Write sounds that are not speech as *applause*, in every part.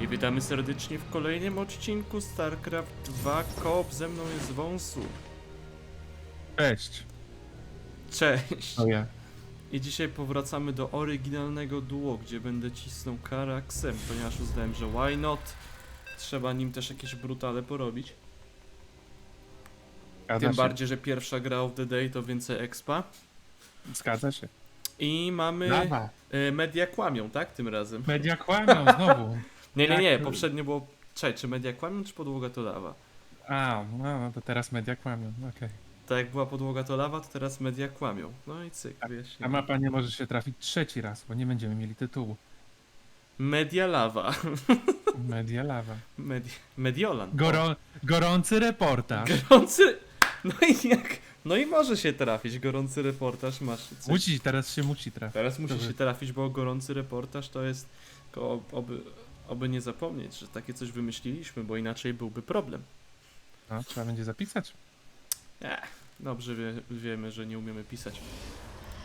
I witamy serdecznie w kolejnym odcinku StarCraft 2 Koop. Ze mną jest Wąsu. Cześć. Cześć! O ja. I dzisiaj powracamy do oryginalnego duo, gdzie będę cisnął Karaksem, ponieważ uznałem, że why not? Trzeba nim też jakieś brutale porobić. Zgadza Tym się. bardziej, że pierwsza gra of the day to więcej expa. Zgadza się. I mamy... E, media kłamią, tak? Tym razem. Media kłamią znowu. Nie, nie, nie, Jak- poprzednio było... Czekaj, czy media kłamią, czy podłoga to lawa? A, no, no to teraz media kłamią, okej. Tak jak była podłoga to lawa, to teraz media kłamią. No i cyk, A wyjaśnię. mapa nie może się trafić trzeci raz, bo nie będziemy mieli tytułu. Media lawa. *laughs* Media lawa. Medi Mediolan. Goro gorący reportaż. Gorący. No i jak. No i może się trafić. Gorący reportaż masz. Cyk. Musi, teraz się musi trafić. Teraz musi się trafić, bo gorący reportaż to jest. Oby, oby nie zapomnieć, że takie coś wymyśliliśmy, bo inaczej byłby problem. No, trzeba będzie zapisać. Ech, dobrze wie, wiemy, że nie umiemy pisać.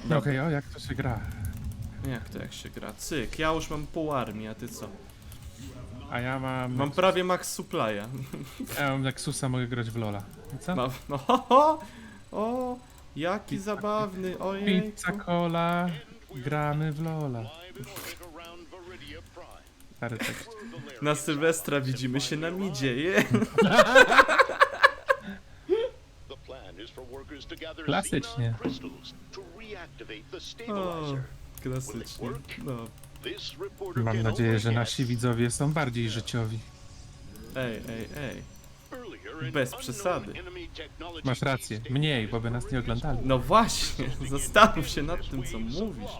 No okej, o jak to się gra? Jak to jak się gra? Cyk, ja już mam pół armii, a ty co? A ja mam... Mam prawie max supply'a. *laughs* Ja mam Nexusa, mogę grać w Lola. I co? Mam, no *laughs* ho, ho, o, jaki Pizza- zabawny, ojej. Pizza, cola, gramy w Lola. Stary tekst. Na Sylwestra widzimy się na midzie, je. Klasycznie. O, klasycznie. No, Mam nadzieję, że nasi widzowie są bardziej życiowi. ej, ej, ej. Bez przesady. Masz rację, mniej, bo by nas nie oglądali. No właśnie, zastanów się nad tym, co mówisz.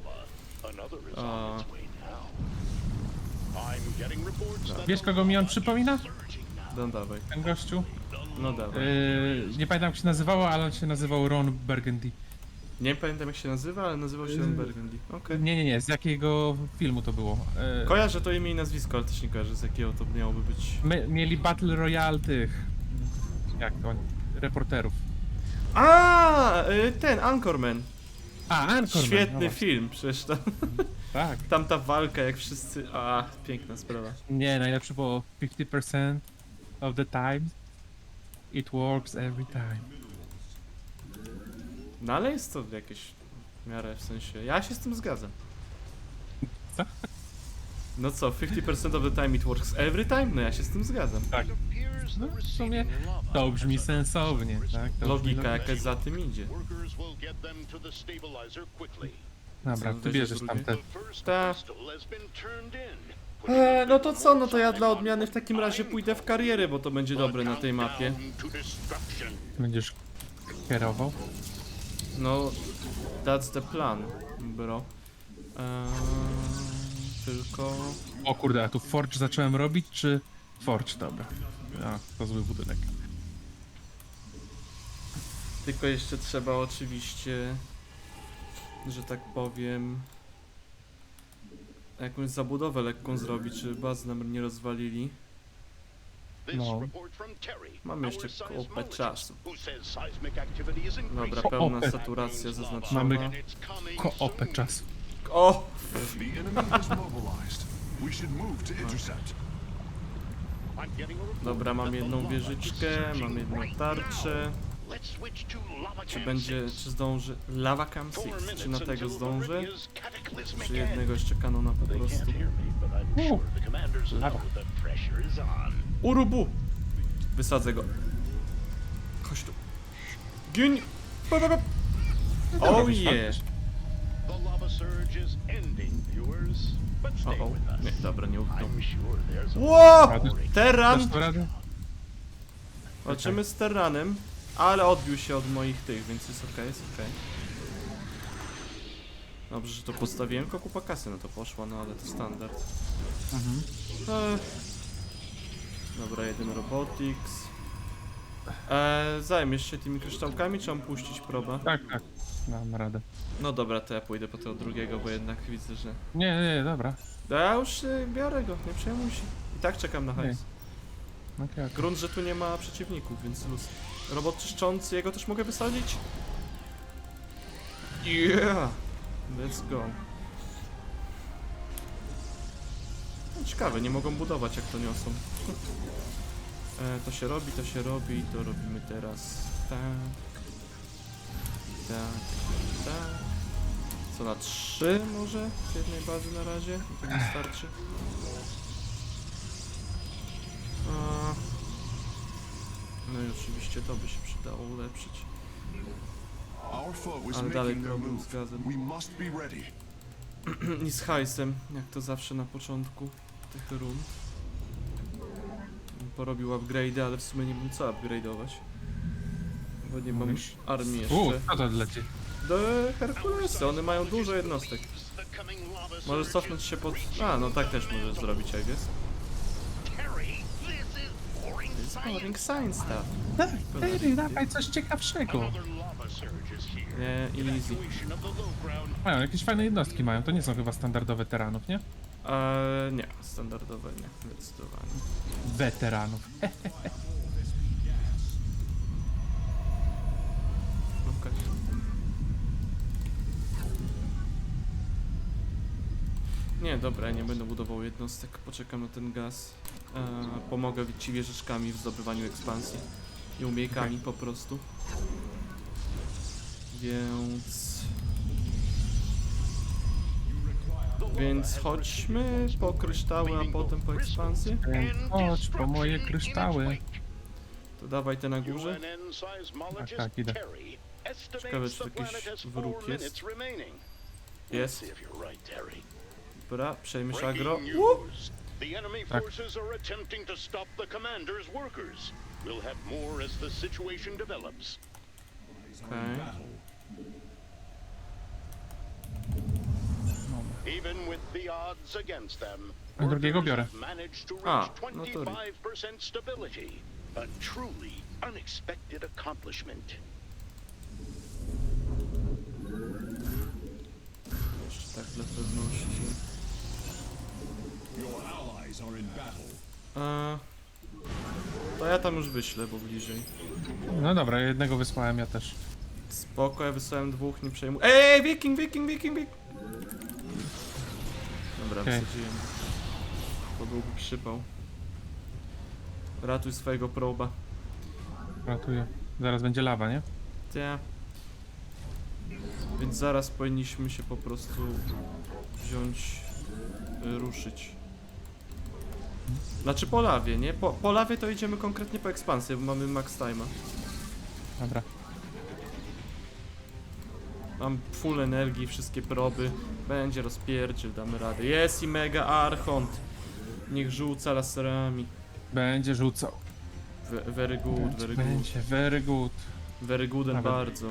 A, Wiesz, kogo mi on przypomina? no dawaj, Ten gościu? no dawaj. Yy, nie pamiętam jak się nazywało, ale on się nazywał Ron Burgundy. Nie pamiętam jak się nazywa, ale nazywał się Ron Burgundy. Okej. Nie, nie, nie, z jakiego filmu to było? Yy, Kojarzę to imię i nazwisko, ale też nie kojarzę z jakiego to miałoby być. my, mieli Battle Royale tych... Jak to oni? Reporterów. A, y, ten, Anchorman. A, Anchorman. Świetny no właśnie. film, przecież tam, *laughs* Tak. tamta walka, jak wszyscy. A, piękna sprawa. Nie, najlepsze było 50% of the time. It works every time. No ale jest to jakieś w miarę w sensie. Ja się z tym zgadzam. Co? No co, 50% of the time it works every time? No ja się z tym zgadzam. Tak. No, w sumie to brzmi sensownie, tak? To brzmi Logika jakaś za tym idzie. Dobra, Co, ty bierzesz drugie? tamte. Ta. Eee, no to co, no to ja dla odmiany w takim razie pójdę w karierę, bo to będzie dobre na tej mapie. Będziesz kierował. No, that's the plan, bro. Eee, tylko... O kurde, a tu Forge zacząłem robić, czy Forge? Dobra. A, to zły budynek. Tylko jeszcze trzeba oczywiście, że tak powiem, jakąś zabudowę lekką zrobić, żeby bazy nam nie rozwalili. No. Mamy jeszcze kupę czasu. Dobra, pełna saturacja zaznaczona. Mamy koopę czasu. O! Dobra, mam jedną wieżyczkę, mam jedną tarczę. Czy będzie, czy zdąży... Lava Cam 6, czy na tego zdążę? Czy jednego jeszcze kanona po prostu? U, lawa. Urubu! Wysadzę go. Chodź tu. Gin! Pa. Oh yeah! O, o. Nie, dobra, nie Terran! to radę? Walczymy z Terranem, ale odbił się od moich tych, więc jest okej, jest okej. Dobrze, że to postawiłem, tylko kupa kasy na to poszła, no ale to standard. Mhm. Ech. Dobra, jeden robotics. Eee, zajmiesz się tymi kryształkami, czy mam puścić proba? Tak, tak. Dam radę. No dobra, to ja pójdę po tego drugiego, bo jednak widzę, że... Nie, nie, nie, dobra. No ja już y, biorę go, nie przejmuj się. I tak czekam na hajs. Okej, okej. Grunt, że tu nie ma przeciwników, więc luz. Robot czyszczący, jego też mogę wysadzić? Yeah! Let's go. No, ciekawe, nie mogą budować jak to niosą. E, to się robi, to się robi, to robimy teraz tak. Tak, tak. Co na trzy może? Z jednej bazy na razie? To nie No i oczywiście to by się przydało ulepszyć. Ale dalej problem z gazem. I z hajsem, jak to zawsze na początku tych rund. Porobił upgrade'y, ale w sumie nie wiem co upgrade'ować. Bo nie mam armii jeszcze. kto to leci? Do Herkulesy, one mają dużo jednostek. Możesz cofnąć się pod... A, no tak też możesz zrobić, I guess. It's boring science stuff. Tak, Terry, dawaj coś ciekawszego. Nie, easy. Mają jakieś fajne jednostki mają, to nie są chyba standardowe teranów, nie? Eee, nie, standardowe nie, zdecydowanie. Weteranów. *laughs* Okej. Nie, dobra, nie będę budował jednostek, poczekam na ten gaz. Eee, pomogę ci wieżyczkami w zdobywaniu ekspansji i umiejkami po prostu. Więc... Więc chodźmy po kryształy, a potem po ekspansję. Chodź po moje kryształy. To dawaj te na górze. Tak, tak, idę. Ciekawe, czy tu jakiś wróg jest. Jest. Dobra, przejmiesz agro. The enemy Tak. forces are attempting to stop the commander's workers. We'll have more as the situation develops. Okej. Even with the odds against them, A drugiego workers biorę. have managed to A, reach no to 25% stability. A truly unexpected accomplishment. Jeszcze tak dla pewności. Your allies are in battle. Eee, to ja tam już wyślę, bo bliżej. No dobra, jednego wysłałem ja też. Spoko, ja wysłałem dwóch, nie przejmuj. Ej, wiking, wiking, wiking, wiking! Dobra, Okej. wysadziłem. To byłby przypał. Ratuj swojego proba. Ratuję. Zaraz będzie lawa, nie? Ja. Więc zaraz powinniśmy się po prostu wziąć, y, ruszyć. Znaczy po lawie, nie? Po, po lawie to idziemy konkretnie po ekspansję, bo mamy max time'a. Dobra. Mam full energii, wszystkie proby. Będzie rozpierdziel, damy radę. Jest i mega archont. Niech rzuca laserami. Będzie rzucał. We, very good, very good. Będzie, very good. Very good and Nawet. bardzo.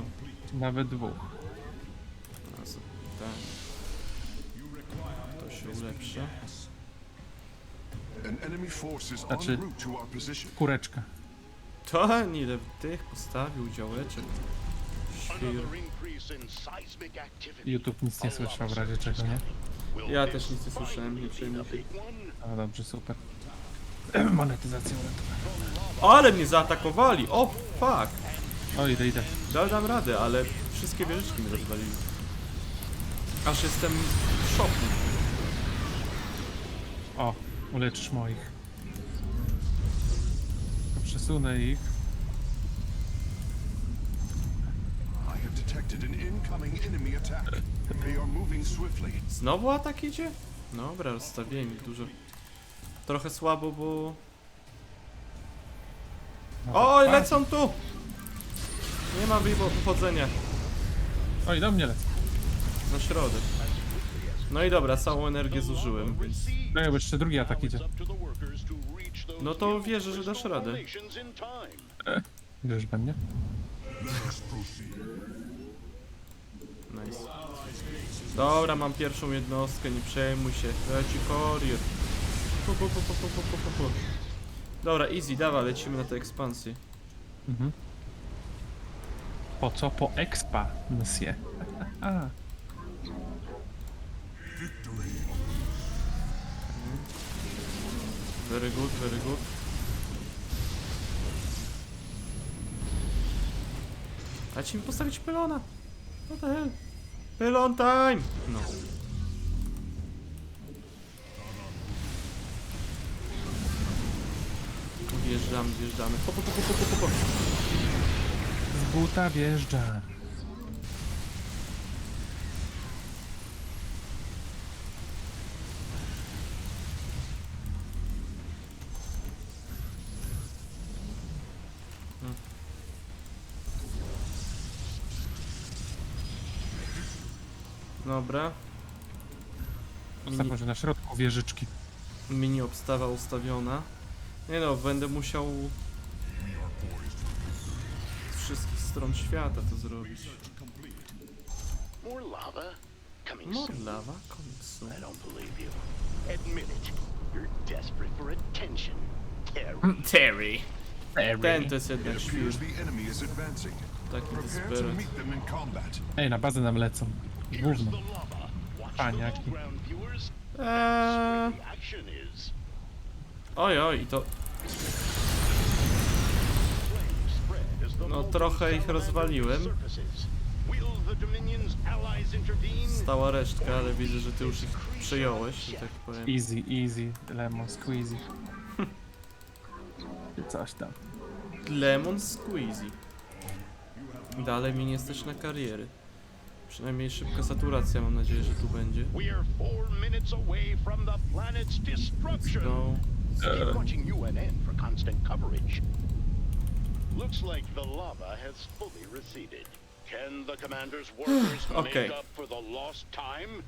Nawet dwóch. So- Tak. To się ulepsza. Znaczy- en route to our position. Kureczka. To ile tych postawił działeczek. Świr. YouTube nic nie słyszał w razie czego, nie? Ja też nic nie słyszałem, nie finally be przejmuj the się. big one? No dobrze, super. *clears throat* Monetyzacja uratowana. Ale mnie zaatakowali! O fuck! O, idę, idę. Dal dam radę, ale wszystkie wieżyczki mnie rozwalili. Aż jestem w szoku. O, uleczysz moich. Przesunę ich. Znowu atak idzie? Dobra, rozstawiłem ich dużo. Trochę słabo, bo... Oj, A, lecą tu! Nie ma wychodzenia. Oj, do mnie lecą. Na środek. No i dobra, całą energię zużyłem. No bo jeszcze drugi atak idzie. No to wierzę, że dasz radę. *laughs* Wiesz we mnie? Nice. Dobra, mam pierwszą jednostkę, nie przejmuj się. Leci kurier. Pu, pu, pu, pu, pu, pu, pu, pu. Dobra, easy, dawa, lecimy na tę ekspansję. Mhm. Po co? Po expa, monsieur. *laughs* Very good, very good. Dajcie mi postawić pylona. What the hell? Pylon time! No. Wjeżdżamy, wjeżdżamy. Po, po, po, po, po, po. Z buta wjeżdża. Dobra. Mini, Zostaw może na środku wieżyczki. mini obstawa ustawiona. Nie no, będę musiał z wszystkich stron świata to zrobić. More lava? Coming soon. lava końcu. I don't believe you. Admit it. You're desperate for attention. Terry. *laughs* Terry. Ten to jest It jednak świr. appears the enemy is advancing. Taki Prepare to desperat. meet them in combat. Ej, na bazę nam lecą. Gówno. Paniaki. Eee, oj, oj, to No, trochę ich rozwaliłem. stała resztka, ale widzę, że ty już ich przejąłeś, że tak powiem. Easy, easy, lemon squeezy. Coś tam. Lemon Squeezy. Dalej mi nie stać na kariery. Przynajmniej szybka saturacja, mam nadzieję, że tu będzie. No, Keep watching UNN for constant coverage. Looks like the lava has fully receded. Can the commander's *sighs* workers Okay. make up for the lost time?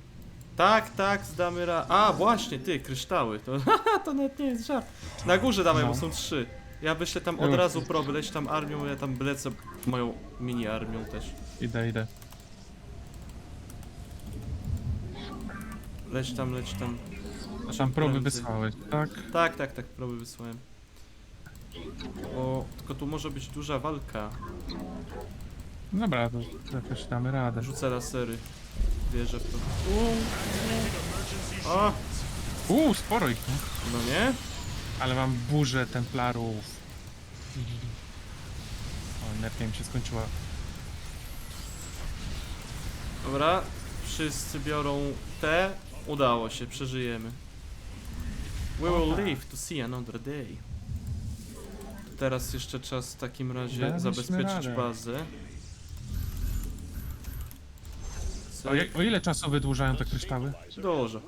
tak, tak, zdamy ra... A, właśnie, ty, kryształy. To, *laughs* to nawet nie jest żart. Na górze dawaj, bo No. są trzy. Ja wyślę tam od Już. razu proby, leć tam armią, ja tam lecę moją mini armią też. Idę, idę. Leć tam, leć tam. A tam proby prędzej. wysłałeś, tak? Tak, tak, tak, proby wysłałem. O, tylko tu może być duża walka. Dobra, to jakoś damy radę. Rzucę lasery. Wierzę w to. Uuu. O, Uuu, sporo ich, no. no nie? Ale mam burzę templarów. O, energia mi się skończyła. Dobra, wszyscy biorą te. Udało się, przeżyjemy. We will live to see another day. Teraz jeszcze czas w takim razie Daliśmy zabezpieczyć radę. bazę. O, jak, o ile czasu wydłużają te kryształy? Dużo.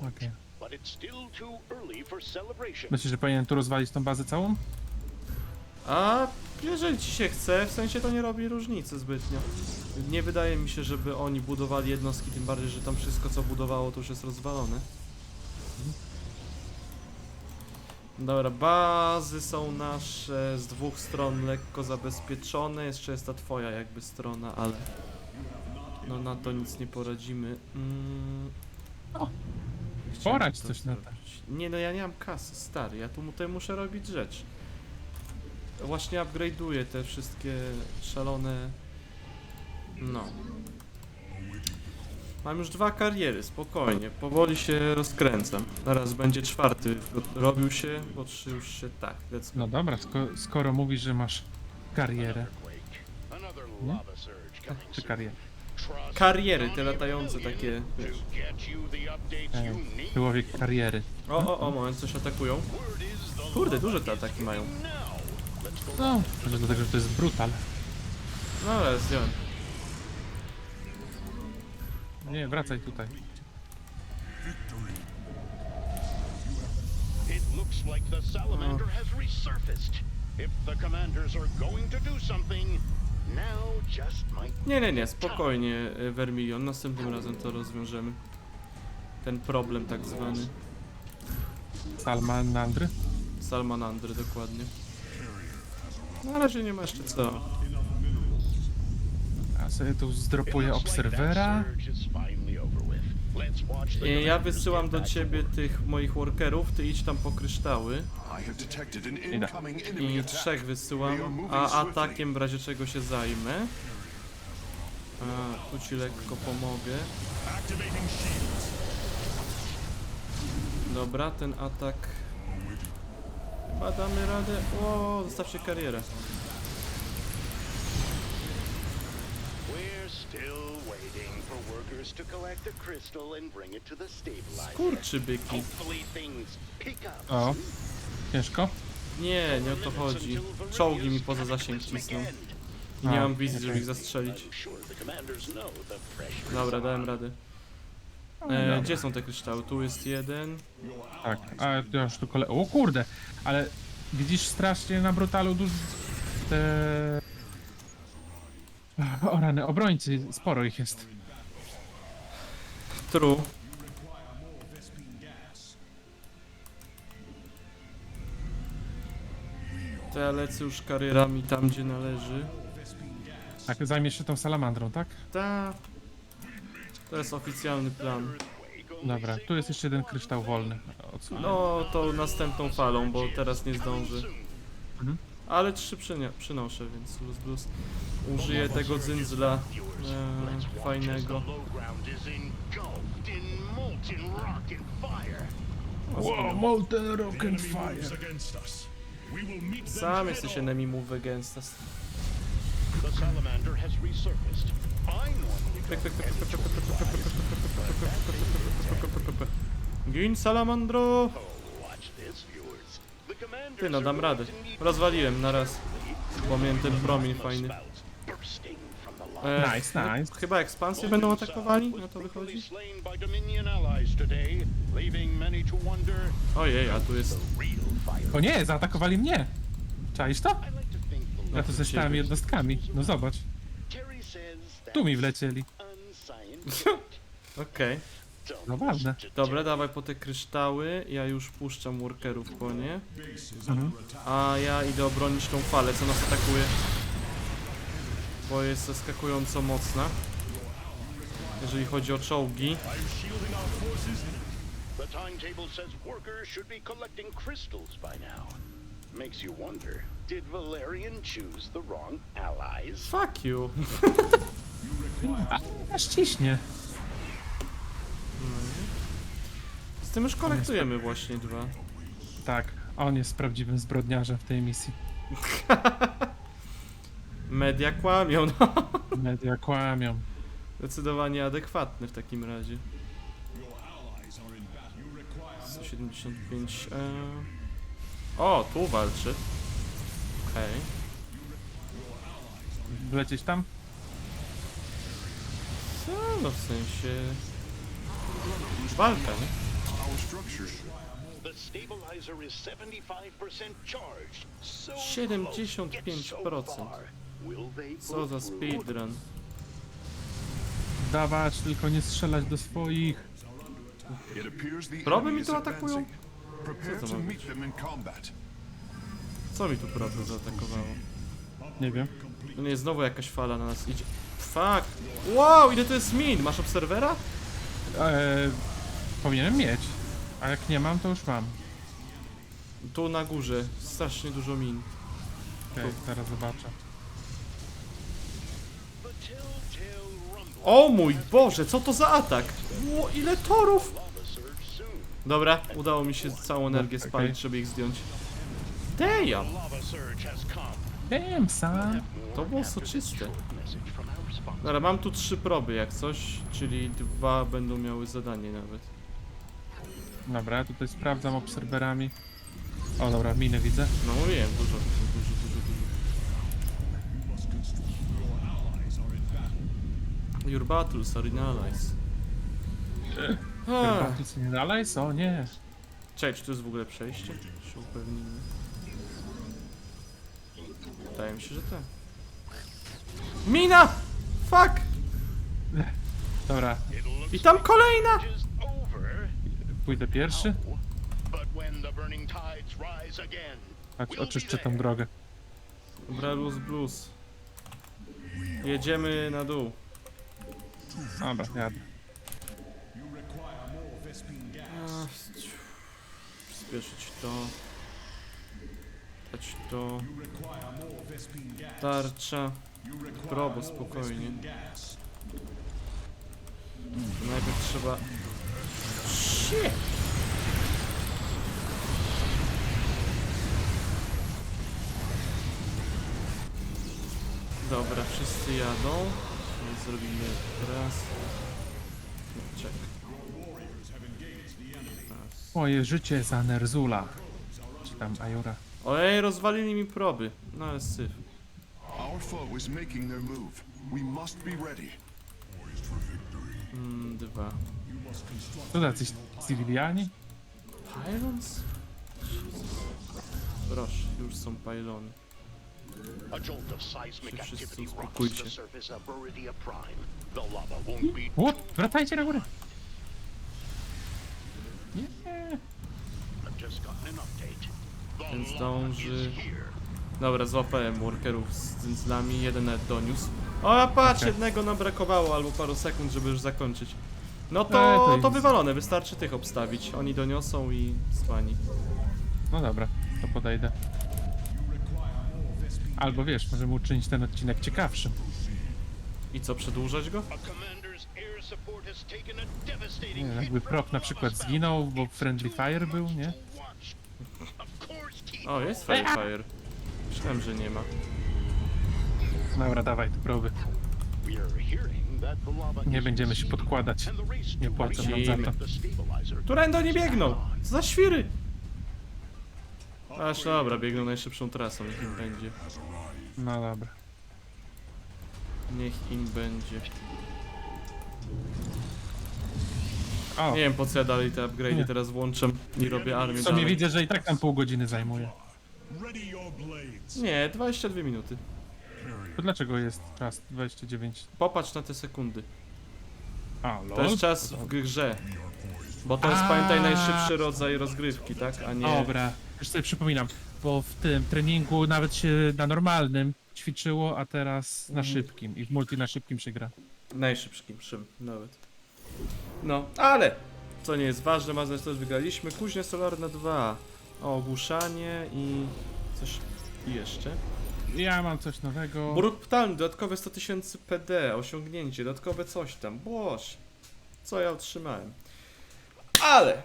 Okej. Myślisz, że powinienem tu rozwalić tą bazę całą? A jeżeli ci się chce, w sensie to nie robi różnicy zbytnio. Nie wydaje mi się, żeby oni budowali jednostki, tym bardziej, że tam wszystko co budowało to już jest rozwalone. Dobra, bazy są nasze z dwóch stron lekko zabezpieczone. Jeszcze jest ta twoja jakby strona, ale no na to nic nie poradzimy. Mm. O, Chciałem poradź to coś na to. zrobić. Nie no, ja nie mam kasy, stary. Ja tu tutaj muszę robić rzeczy. Właśnie upgrade'uję te wszystkie szalone... No. Mam już dwa kariery, spokojnie. Powoli się rozkręcam. Zaraz będzie czwarty. Robił się, bo trzy już się tak. Let's go. No dobra, sko skoro mówisz, że masz karierę. Lava surge coming Czy karierę? Kariery, te latające takie, wiesz. E. Człowiek kariery. O, o, o, moment, coś atakują. Kurde, duże te ataki mają. No, może dlatego, że to jest brutal. No ale zdjąłem. Nie, wracaj tutaj. It looks like the salamander has resurfaced. If the commanders are going to do something, now just might Nie, nie, nie, spokojnie, e, Vermilion. Następnym razem to rozwiążemy. Ten problem tak zwany. Salmanandry. Salmanandry dokładnie. Na razie nie ma jeszcze co. A sobie tu zdropuję obserwera. E, Ja wysyłam do ciebie tych moich workerów, ty idź tam po kryształy. I I trzech wysyłam, a atakiem w razie czego się zajmę. A, tu ci lekko pomogę. Dobra, ten atak... Chyba damy radę. O, zostawcie karierę. We're still waiting for workers to collect the crystal and bring it to the stabilizer. Kurczy byki. O, Ciężko? Nie, nie o to chodzi. Czołgi mi poza zasięg cisną. I nie mam wizji, żeby ich zastrzelić. Dobra, dałem radę. E, gdzie są te kryształy? Tu jest jeden. Tak, a ja już tu kole... O kurde! Ale widzisz strasznie na brutalu dużo... Te... O rany, obrońcy, sporo ich jest. True. To ja lecę już karierami tam, gdzie należy. Tak, zajmiesz się tą salamandrą, tak? Ta. To jest oficjalny plan. Dobra, tu jest jeszcze jeden kryształ wolny. No, to następną falą, bo teraz nie zdąży. Mhm. Ale trzy przynia- przynoszę, więc luz luz. Użyję tego dzyndzla e, fajnego. Molten rock and fire. Wow, molten rock and fire. Sam jesteś enemy move against us. The salamander has resurfaced. I normally Gin salamandro! Ty no, dam radę. Rozwaliłem na raz. Bo miałem ten promień fajny. E, Nice, no, nice. Chyba ekspansje będą atakowali? Na to wychodzi? Ojej, a tu jest... O nie, zaatakowali mnie! Czaisz to? The Ja to ze stałymi jednostkami. No zobacz, tu mi wlecieli. *laughs* Okej. Zabawne. listen to Dobra, dawaj po te kryształy. Ja już puszczam workerów po nie. Mhm. A ja idę obronić tą falę, co nas atakuje. Bo jest zaskakująco mocna. Jeżeli chodzi o czołgi. The timetable says workers should be collecting crystals by now. Makes you wonder, did Valerian choose the wrong allies? Fuck you. *laughs* Aż ciśnie. Z tym już kolektujemy właśnie dwa. Tak, on jest prawdziwym zbrodniarzem w tej misji. *laughs* Media kłamią, no. Media kłamią. Zdecydowanie adekwatny w takim razie. 175. E... O, tu walczy. Okej. Wlecieć tam? Co? No w sensie... Walka, nie? The stabilizer is 75% charged. So 75%. close, yet so far. Will they Co za through? speedrun. Dawać, tylko nie strzelać do swoich. It appears the Proby enemy mi is tu atakują? advancing. Prepare Co to to ma meet być? them in combat. Co mi tu prawo zaatakowało? Nie wiem. No nie, znowu jakaś fala na nas idzie. Fuck! Wow, ile to jest min? Masz obserwera? Eee, powinienem mieć. A jak nie mam, to już mam. Tu na górze. Strasznie dużo min. Okej, teraz zobaczę. O mój Boże, co to za atak? Ło, ile torów! Dobra, udało mi się całą energię Okej. spalić, żeby ich zdjąć. Damn! Wiem, sam. To było soczyste. Dobra, mam tu trzy proby jak coś, czyli dwa będą miały zadanie nawet. Dobra, tutaj sprawdzam obserwerami. O dobra, miny widzę. No mówiłem, dużo, dużo, dużo, dużo, dużo. Your battles are in allies. Chyba nic nie dalej? O nie. Czekaj, czy tu jest w ogóle przejście? Się upewnimy. Wydaje mi się, że tak. Mina! Fuck! Dobra, I tam kolejna! pójdę pierwszy. Be oczyszczę tą there. drogę. Dobra, luz blues. Jedziemy na dół. Dobra, jadę. Spieszyć to. Dać to. Tarcza. Probo, spokojnie. Najpierw trzeba... Shit! Dobra, wszyscy jadą. Zrobimy raz. Raz. Moje życie za Nerzula. tam, Ajura. Ojej, rozwalili mi proby. No ale syf. Our foe is making their move. We must be ready. Mm, dwa. To jacyś cywiliani? Pylons? Proszę, już są pylony. A jolt of seismic activity rocks uspokójcie. the surface of Viridia Prime. The lava won't be O, wracajcie na górę! Nie, I've just gotten an update. The Więc dąży-. Dobra, złapałem workerów z dzyndzlami, jeden nawet doniósł. O, a patrz, Okej. jednego nam brakowało, albo paru sekund, żeby już zakończyć. No E, to, to wywalone, wystarczy tych obstawić. Oni doniosą i spani. no dobra, to podejdę. Albo wiesz, możemy uczynić ten odcinek ciekawszym. I co, przedłużać go? Nie, jakby Proc na przykład zginął, bo Friendly Fire był, nie? O, jest Firefire. Myślałem, że nie ma. Dobra, dawaj the lava Nie będziemy się podkładać. Nie to płacą nam za to. Którędy oni biegną? Co za świry? Aż dobra, biegną najszybszą trasą, niech im będzie. No dobra. Niech im będzie. O, Nie wiem po co ja dalej te upgrade'y Nie. teraz włączam i robię armię w sumie dalej. widzę, że i tak tam pół godziny zajmuje. Ready your blades. Nie, 22 minuty. To dlaczego jest czas 29? Popatrz na te sekundy. A, lol. To jest czas w grze. Bo to jest, A. pamiętaj, najszybszy rodzaj rozgrywki, tak? A nie... Dobra, już sobie przypominam, bo w tym treningu nawet się na normalnym ćwiczyło, a teraz na szybkim i w multi na szybkim się gra. Najszybszym szym nawet. No, ale co nie jest ważne, jest to, że wygraliśmy. Kuźnia solarna 2. O, ogłuszanie i coś jeszcze. Ja mam coś nowego. Bruk ptalny, dodatkowe 100 tysięcy PD, osiągnięcie, dodatkowe coś tam. Boż, co ja otrzymałem. Ale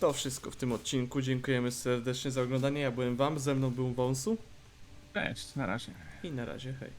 to wszystko w tym odcinku. Dziękujemy serdecznie za oglądanie. Ja byłem wam, ze mną był Wąsu Cześć, na razie. i na razie hej.